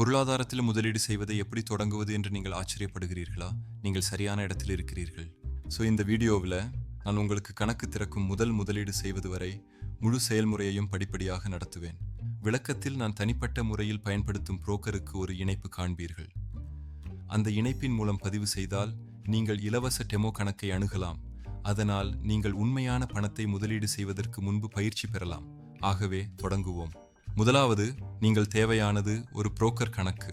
பொருளாதாரத்தில் முதலீடு செய்வதை எப்படி தொடங்குவது என்று நீங்கள் ஆச்சரியப்படுகிறீர்களா? நீங்கள் சரியான இடத்தில் இருக்கிறீர்கள். ஸோ இந்த வீடியோவில் நான் உங்களுக்கு கணக்கு திறக்கும் முதல் முதலீடு செய்வது வரை முழு செயல்முறையையும் படிப்படியாக நடத்துவேன். விளக்கத்தில் நான் தனிப்பட்ட முறையில் பயன்படுத்தும் புரோக்கருக்கு ஒரு இணைப்பு காண்பீர்கள். அந்த இணைப்பின் மூலம் பதிவு செய்தால் நீங்கள் இலவச டெமோ கணக்கை அணுகலாம். அதனால் நீங்கள் உண்மையான பணத்தை முதலீடு செய்வதற்கு முன்பு பயிற்சி பெறலாம். ஆகவே தொடங்குவோம். முதலாவது நீங்கள் தேவையானது ஒரு புரோக்கர் கணக்கு.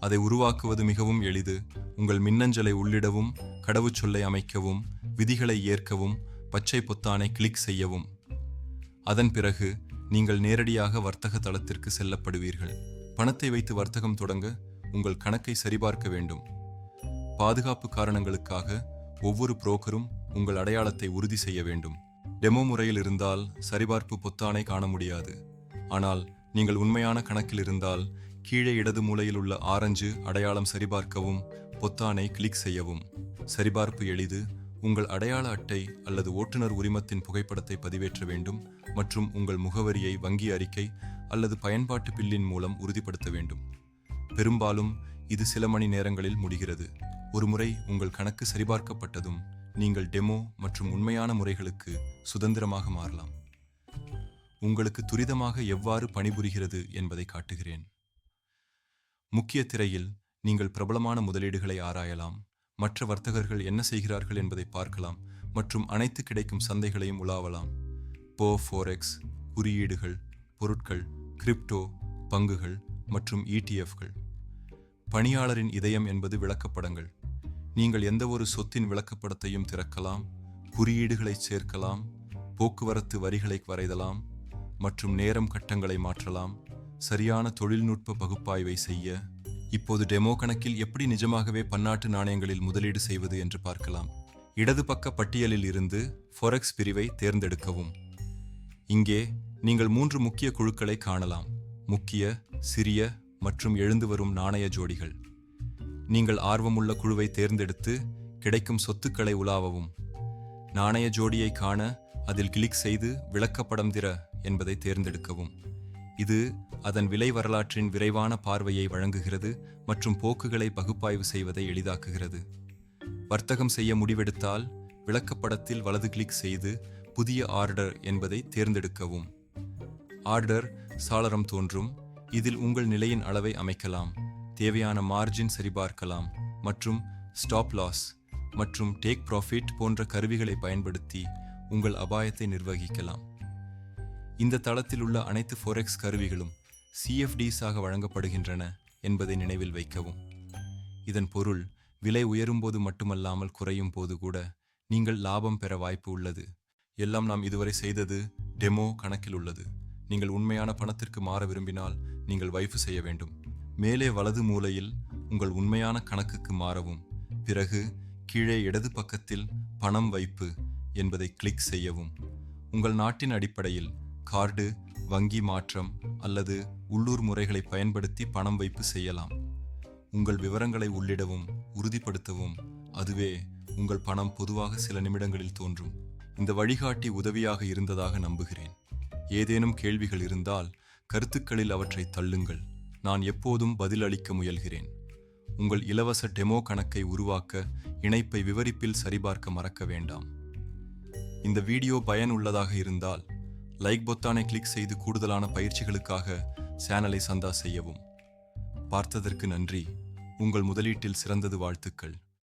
அதை உருவாக்குவது மிகவும் எளிது. உங்கள் மின்னஞ்சலை உள்ளிடவும் கடவுச்சொல்லை அமைக்கவும் விதிகளை ஏற்கவும் பச்சை பொத்தானை கிளிக் செய்யவும். அதன் பிறகு நீங்கள் நேரடியாக வர்த்தக தளத்திற்கு செல்லப்படுவீர்கள். பணத்தை வைத்து வர்த்தகம் தொடங்க உங்கள் கணக்கை சரிபார்க்க வேண்டும். பாதுகாப்பு காரணங்களுக்காக ஒவ்வொரு புரோக்கரும் உங்கள் அடையாளத்தை உறுதி செய்ய வேண்டும். டெமோ முறையில் இருந்தால் சரிபார்ப்பு பொத்தானை காண முடியாது. ஆனால் நீங்கள் உண்மையான கணக்கில் இருந்தால் கீழே இடது மூலையில் உள்ள ஆரஞ்சு அடையாளம் சரிபார்க்கவும் பொத்தானை கிளிக் செய்யவும். சரிபார்ப்பு எளிது. உங்கள் அடையாள அட்டை அல்லது ஓட்டுநர் உரிமத்தின் புகைப்படத்தை பதிவேற்ற வேண்டும் மற்றும் உங்கள் முகவரியை வங்கி அறிக்கை அல்லது பயன்பாட்டு பில்லின் மூலம் உறுதிப்படுத்த வேண்டும். பெரும்பாலும் இது சில மணி நேரங்களில் முடிகிறது. ஒருமுறை உங்கள் கணக்கு சரிபார்க்கப்பட்டதும் நீங்கள் டெமோ மற்றும் உண்மையான முறைகளுக்கு சுதந்திரமாக மாறலாம். உங்களுக்கு துரிதமாக எவ்வாறு பணிபுரிகிறது என்பதை காட்டுகிறேன். முக்கிய திரையில் நீங்கள் பிரபலமான முதலீடுகளை ஆராயலாம். மற்ற வர்த்தகர்கள் என்ன செய்கிறார்கள் என்பதை பார்க்கலாம். மற்றும் அனைத்து கிடைக்கும் சந்தைகளையும் உலாவலாம். போ ஃபோரெக்ஸ் குறியீடுகள் பொருட்கள் கிரிப்டோ பங்குகள் மற்றும் இடிஎஃப்கள் பணியாளரின் இதயம் என்பது விளக்கப்படங்கள். நீங்கள் எந்த ஒரு சொத்தின் விளக்கப்படத்தையும் திறக்கலாம். குறியீடுகளை சேர்க்கலாம். போக்குவரத்து வரிகளை வரைதலாம். மற்றும் நேரம் கட்டங்களை மாற்றலாம். சரியான தொழில்நுட்ப பகுப்பாய்வை செய்ய இப்போது டெமோ கணக்கில் எப்படி நிஜமாகவே பன்னாட்டு நாணயங்களில் முதலீடு செய்வது என்று பார்க்கலாம். இடது பக்க பட்டியலில் இருந்து ஃபொரெக்ஸ் பிரிவை தேர்ந்தெடுக்கவும். இங்கே நீங்கள் மூன்று முக்கிய குழுக்களை காணலாம். முக்கிய சிறிய மற்றும் எழுந்து வரும் நாணய ஜோடிகள். நீங்கள் ஆர்வமுள்ள குழுவை தேர்ந்தெடுத்து கிடைக்கும் சொத்துக்களை உலாவவும். நாணய ஜோடியை காண அதில் கிளிக் செய்து விளக்கப்படம் திற என்பதை தேர்ந்தெடுக்கவும். இது அதன் விலை வரலாற்றின் விரைவான பார்வையை வழங்குகிறது மற்றும் போக்குகளை பகுப்பாய்வு செய்வதை எளிதாக்குகிறது. வர்த்தகம் செய்ய முடிவெடுத்தால் விளக்கப்படத்தில் வலது கிளிக் செய்து புதிய ஆர்டர் என்பதை தேர்ந்தெடுக்கவும். ஆர்டர் சாளரம் தோன்றும். இதில் உங்கள் நிலையின் அளவை அமைக்கலாம். தேவையான மார்ஜின் சரிபார்க்கலாம் மற்றும் ஸ்டாப் லாஸ் மற்றும் டேக் ப்ராஃபிட் போன்ற கருவிகளை பயன்படுத்தி உங்கள் அபாயத்தை நிர்வகிக்கலாம். இந்த தளத்தில் உள்ள அனைத்து ஃபோரெக்ஸ் கருவிகளும் சிஎஃப்டிஸாக வழங்கப்படுகின்றன என்பதை நினைவில் வைக்கவும். இதன் பொருள் விலை உயரும்போது மட்டுமல்லாமல் குறையும் போது கூட நீங்கள் லாபம் பெற வாய்ப்பு உள்ளது. எல்லாம் நாம் இதுவரை செய்தது டெமோ கணக்கில் உள்ளது. நீங்கள் உண்மையான பணத்திற்கு மாற விரும்பினால் நீங்கள் வைப்பு செய்ய வேண்டும். மேலே வலது மூலையில் உங்கள் உண்மையான கணக்குக்கு மாறவும். பிறகு கீழே இடது பக்கத்தில் பணம் வைப்பு என்பதை கிளிக் செய்யவும். உங்கள் நாட்டின் அடிப்படையில் கார்டு வங்கி மாற்றம் அல்லது உள்ளூர் முறைகளை பயன்படுத்தி பணம் வைப்பு செய்யலாம். உங்கள் விவரங்களை உள்ளிடவும் உறுதிப்படுத்தவும் அதுவே உங்கள் பணம் பொதுவாக சில நிமிடங்களில் தோன்றும். இந்த வழிகாட்டி உதவியாக இருந்ததாக நம்புகிறேன். ஏதேனும் கேள்விகள் இருந்தால் கருத்துக்களில் அவற்றை தள்ளுங்கள். நான் எப்போதும் பதிலளிக்க முயல்கிறேன். உங்கள் இலவச டெமோ கணக்கை உருவாக்க இணைப்பை விவரிப்பில் சரிபார்க்க மறக்க வேண்டாம். இந்த வீடியோ பயனுள்ளதாக இருந்தால் லைக் பொத்தானை கிளிக் செய்து கூடுதலான பயிற்சிகளுக்காக சேனலை சந்தா செய்யவும். பார்த்ததற்கு நன்றி. உங்கள் முதலீட்டில் சிறந்தது வாழ்த்துக்கள்.